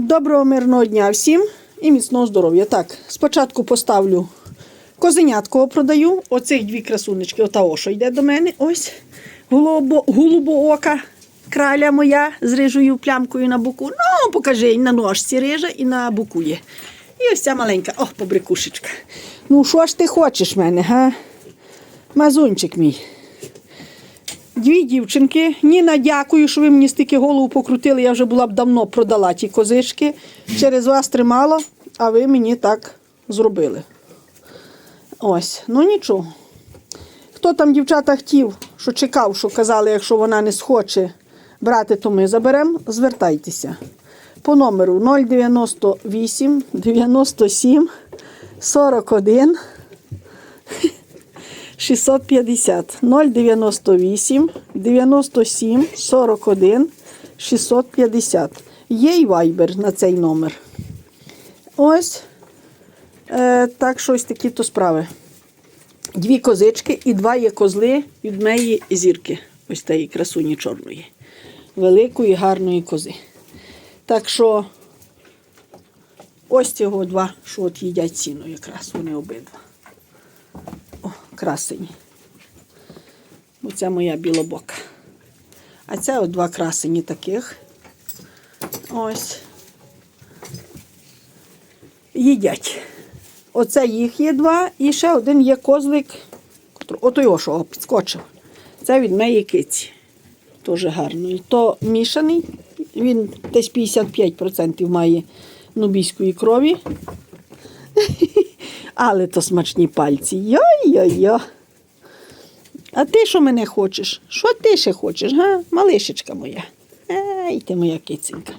Доброго мирного дня всім і міцного здоров'я. Так, спочатку поставлю козенятко продаю. Оцих дві красунечки, ота Оша йде до мене. Ось голубо, голубоока краля моя з рижою плямкою на боку. Ну, покажи, на ножці рижа, і на боку є. І ось ця маленька, о, побрикушечка. Ну, що ж ти хочеш мене, га? Мазунчик мій. Дві дівчинки. Ніна, дякую, що ви мені стільки голову покрутили. Я вже була б давно продала ті козички. Через вас тримала, а ви мені так зробили. Ось, ну нічого. Хто там дівчата хотів, що чекав, що казали, якщо вона не схоче брати, то ми заберемо, звертайтеся. По номеру 098 97 41 650 098 97 41 650. Є й вайбер на цей номер. Ось. Е, так що ось такі то справи. Дві козички і два є козли від моєї зірки. Ось тієї красуні чорної. Великої, гарної кози. Так що ось цього два, що от їдять сіно якраз, вони обидва. Красені. Оця моя білобока. А це от два красені таких. Ось. Їдять. Оце їх є два, і ще один є козлик. Ото його що підскочив. Це від моєї киці. Теж гарний. То мішаний, він десь 55% має нубійської крові. Але то смачні пальці. Йо-йо-йо. А ти що мене хочеш? Що ти ще хочеш, га? Малишечка моя. Ей, ти моя киценька.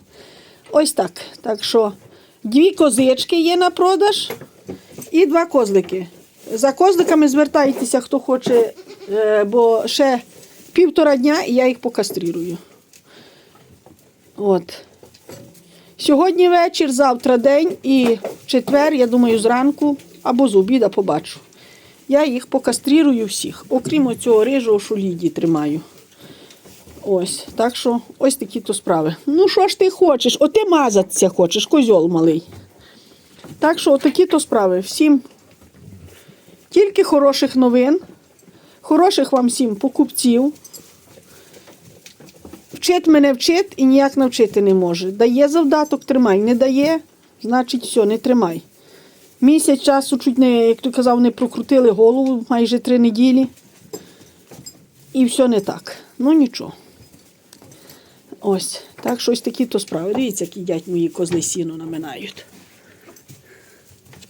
Ось так. Так що дві козички є на продаж і два козлики. За козликами звертайтеся, хто хоче, е, бо ще півтора дня і я їх покастрирую. От. Сьогодні вечір, завтра день і четвер, я думаю, зранку або з обіда побачу. Я їх покастрирую всіх, окрім оцього рижого, що ліді тримаю. Ось, так що ось такі то справи. Ну, що ж ти хочеш? О, ти мазатися хочеш, козьол малий. Так що, отакі то справи. Всім тільки хороших новин, хороших вам всім покупців. Вчить мене вчить і ніяк навчити не може. Дає завдаток, тримай. Не дає, значить, все, не тримай. Місяць часу чуть не, як ти казав, не прокрутили голову майже три неділі. І все не так. Ну нічого. Ось, так що ось такі то справи. Дивіться, як їдять мої козли сіно наминають.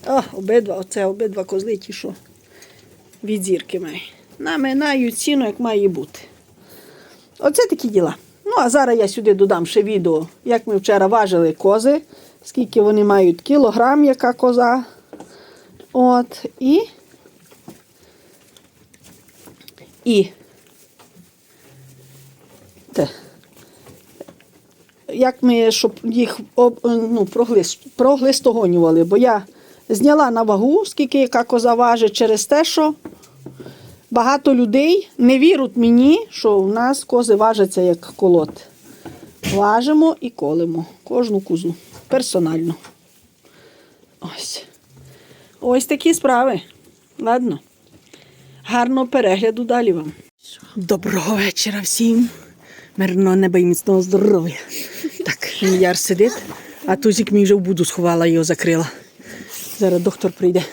О, обидва, оце обидва козли ті, що від зірки має. Наминають сіно, як має бути. Оце такі діла. Ну, а зараз я сюди додам ще відео, як ми вчора важили кози, скільки вони мають кілограм, яка коза. От, і. І. Те. Як ми, щоб їх ну, проглис, проглистогонювали, бо я зняла на вагу, скільки яка коза важить через те, що багато людей не вірять мені, що в нас кози важаться як колод. Важимо і колимо кожну козу персонально. Ось. Ось такі справи. Ладно. Гарного перегляду далі вам. Доброго вечора всім. Мирного неба і міцного здоров'я. Так, мій яр сидить, а тузик мій вже в буду сховала, його закрила. Зараз доктор прийде.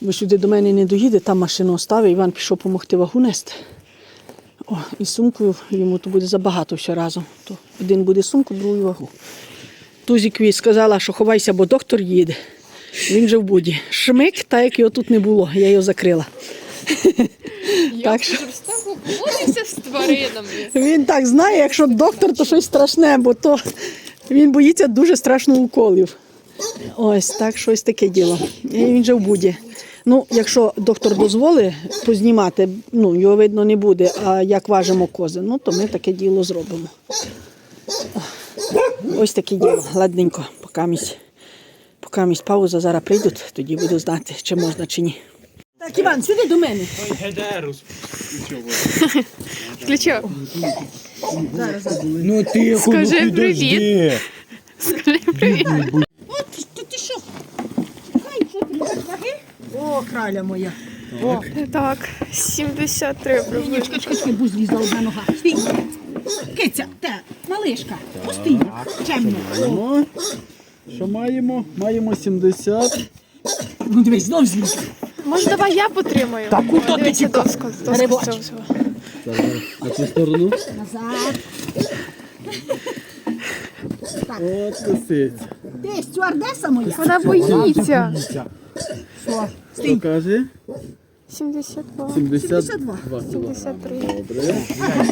Бо сюди до мене не доїде, там машину оставив, Іван пішов допомогти вагу нести. О, і сумкою йому то буде забагато все разом. То один буде сумку, другу вагу. Тузікові сказала, що ховайся, бо доктор їде. Він вже в буді. Шмик, так як його тут не було, я його закрила. Як Так що- з тваринами. Він так знає, якщо доктор, то щось страшне, бо то він боїться дуже страшно уколів. Ось так, щось таке діло. І він же в буді. Ну, якщо доктор дозволить познімати, ну, його видно не буде, а як важимо кози, ну то ми таке діло зробимо. Ось таке діло. Ладненько, поки місь, поки пауза, зараз прийдуть, тоді буду знати, чи можна, чи ні. Так, Іван, сюди до мене. Ой, Гедерус. Включив. Ну тихо, Скажи ну підожди. Скажи привіт. От ти, ти що? Хай що ти ваги? О, краля моя. О, Так, 73 приблизно. чекай, чекай, чекай, бо злізла одна нога. Стій. Киця, те, малишка, пусти. Чемно. Що маємо? Маємо 70. Ну дивись, знов зліз. Може, давай я потримаю? Так, куди ти тікав? доска, доска Рибач. цього всього. На цю сторону. Назад. От лисиця. Ти стюардеса моя. Вона боїться. Що? Що каже? 72, 72 72. 73. Добре.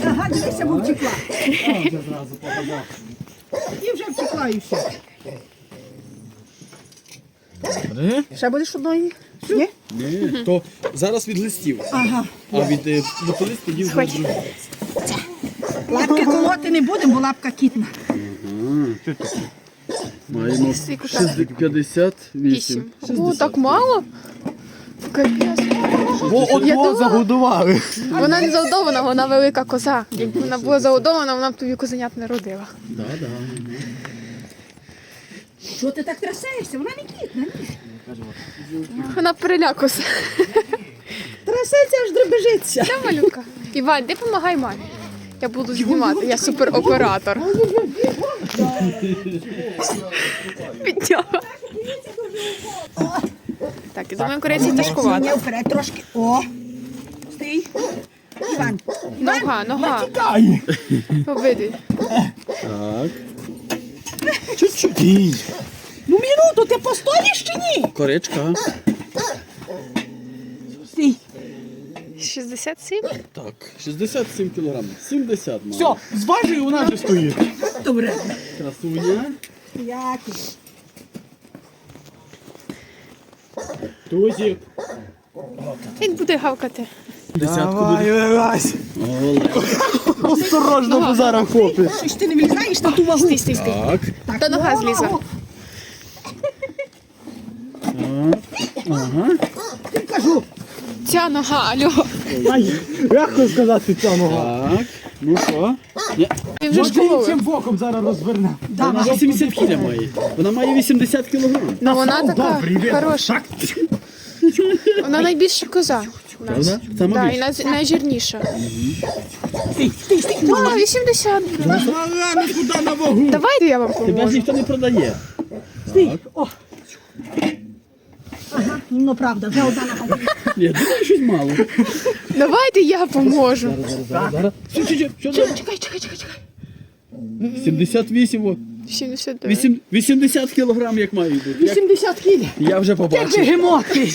Ага, дивися, бо втекла. І вже втекла і все. Ще будеш одної? Ні? Ні, то зараз від листів. Ага. А від е, мотолист тоді вже Сходь. друге. Лапки колоти не будемо, бо лапка кітна. Маємо Скільки 60 58. О, так мало? Капець. Бо Я одного думала- загодували. Вона не загодована, вона велика коза. Якби вона була загодована, вона б тобі козенят не родила. Да, да. Що ти так трясаєшся? Вона не кітна. Вона перелякуся. Трясеться, аж дребежиться. Це малюка. Іван, ти допомагай мамі. Я буду знімати, я супероператор. Підняла. Так, я думаю, корейці тяжкувато. Ні, вперед трошки. О. Стій. Іван. Нога, нога. Ай! Обидві. Так. Чуть-чуть. Ій. Ну минуту, ти постоїш чи ні? Коречка. Стій. 67? Так. 67 кілограмів. 70 Все, мало. зважує, вона вже стоїть. Добре. Красуня. Який. Тузик. Він буде гавкати. Десятку буде. вилазь. Осторожно, бо зараз хопить. Щось ти не влізаєш на ту вагу. Стій, стій, стій. Так. Та нога. Ага. Ти кажу. Ця нога, алло. Ай, легко сказати ця нога. Так. Ну що? Він вже Може школою. іншим боком зараз розверне. Вона 80 кіля має. Вона має 80 кілограм. Ну вона така Добрий хороша. Вона найбільша коза. У нас. Правда? Сама Так, і більша. най- найжирніша. Стій, стій, стій. А, 80. Ага, не туди на вагу. Давайте я вам Тебе ж поможу. ніхто не продає. Стій. О. Ага, ну правда, вже одна нога. Ні, думаю, щось мало. Давайте я поможу. Зараз, зараз. Що, що, що, що, що? Чекай, чекай, чекай, чекай. 78, о. 79. Вісім- 80 кілограм як має бути. Як- 80 кіль. Я вже Як побачив. бегемот ти.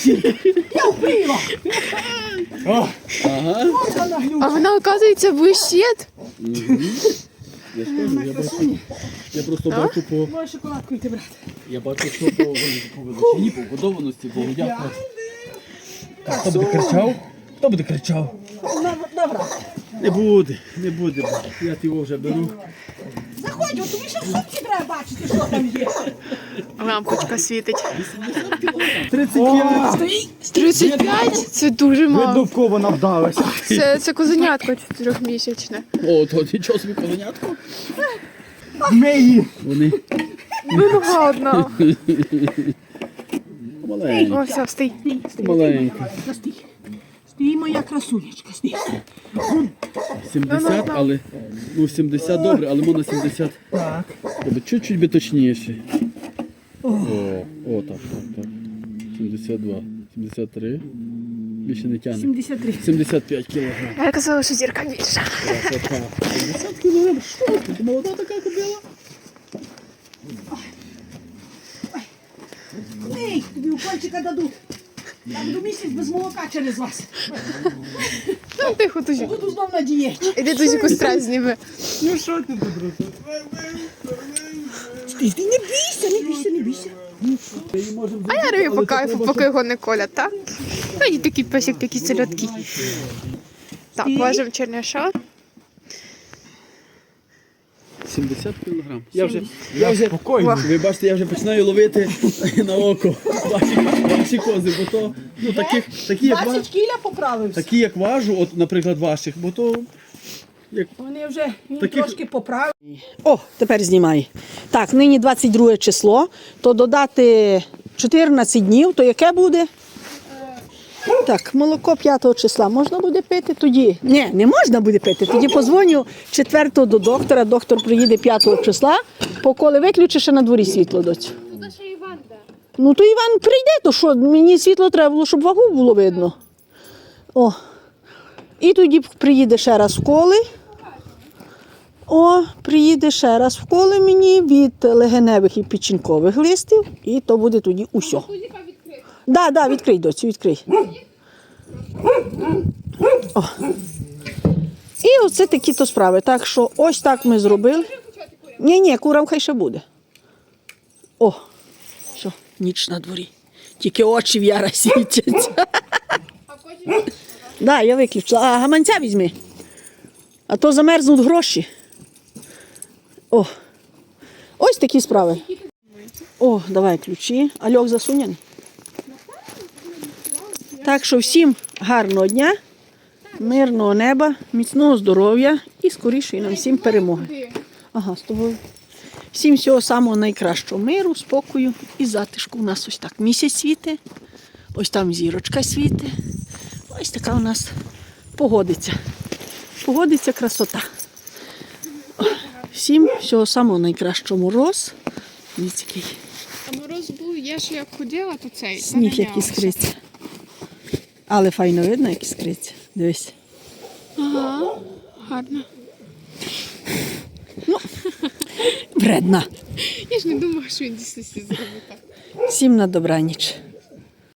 Я впріла. Ага. А вона, оказується, блищить. Я ж кажу, я бачу. Я просто бачу по. Можеш шоколадку йти брати. Я бачу, що по, по величині, по вгодованості, бо я хто буде кричав? Хто буде кричав? Не буде, не буде. Я його вже беру. Заходь, от тобі ще в сумці треба бачити, що там є. Лампочка світить. 35. 35? Це дуже мало. в кого вона вдалася. Це, це козенятко чотирьохмісячне. О, то нічого собі козенятко. Ми її. Вони Ну, нога одна. маленькі. О, все, стій. Маленькі. Та Стій, моя красунечка, стій. 70, але ну 70 добре, але можна 70. Так. Тобі чуть-чуть би точніше. О, о, так, так, так. 72, 73. Більше не тягне. 73. 75 кілограм. Я казала, що зірка більша. Красота. 50 кілограм. Що ти? Ти молода така кобила? Ей, тобі укольчика дадуть. Я буду місяць без молока через вас. Ну, тихо, тузі. Буду знов на дієті. Іди тузіку страсть зніми. Ну що ти тут робиш? Стій, не бійся, не бійся, не бійся. А я рию по кайфу, поки його не колять, так? Ну, і такий песик, такі селядки. Так, важимо черняша. 70 кілограм. Я вже, я вже, Спокійно. ви бачите, я вже починаю ловити на око ваші, ваші кози, бо то, ну, таких, такі, як, ва- кіля поправився. такі, як важу, от, наприклад, ваших, бо то як Вони вже він Таких- трошки поправили. О, тепер знімай. Так, нині 22 число, то додати 14 днів, то яке буде? Так, молоко 5 числа можна буде пити тоді? Ні, не можна буде пити. Тоді позвоню 4 до доктора. Доктор приїде 5 числа, поколи виключиш ще на дворі світло доцю. Ну то Іван прийде, то що мені світло треба було, щоб вагу було видно. О. І тоді приїде ще раз в коли. О, приїде ще раз в коли мені від легеневих і печінкових листів, і то буде тоді усьо. Да, да, відкрий доцю, відкрий. О. І оце такі то справи. Так що ось так ми зробили. Ні, ні, курам хай ще буде. О, що, ніч на дворі. Тільки очі в яра потім Да, я виключила. А гаманця візьми. А то замерзнуть гроші. О. Ось такі справи. О, давай ключі. Альох засуняний. Так що всім гарного дня, мирного неба, міцного здоров'я і скорішої нам всім перемоги. Ага, з тобою. Всім всього самого найкращого миру, спокою і затишку. У нас ось так місяць світи, ось там зірочка світи. Ось така у нас погодиться. Погодиться красота. Всім всього самого найкращого мороз. Дивіться, який А мороз був, я ж як ходила, то цей. сніг, який занявся. Але файно видно, як іскриться. Дивись. Ага, гарно. Вредна. Я ж не думала, що він дійсно зробить так. Всім на добраніч.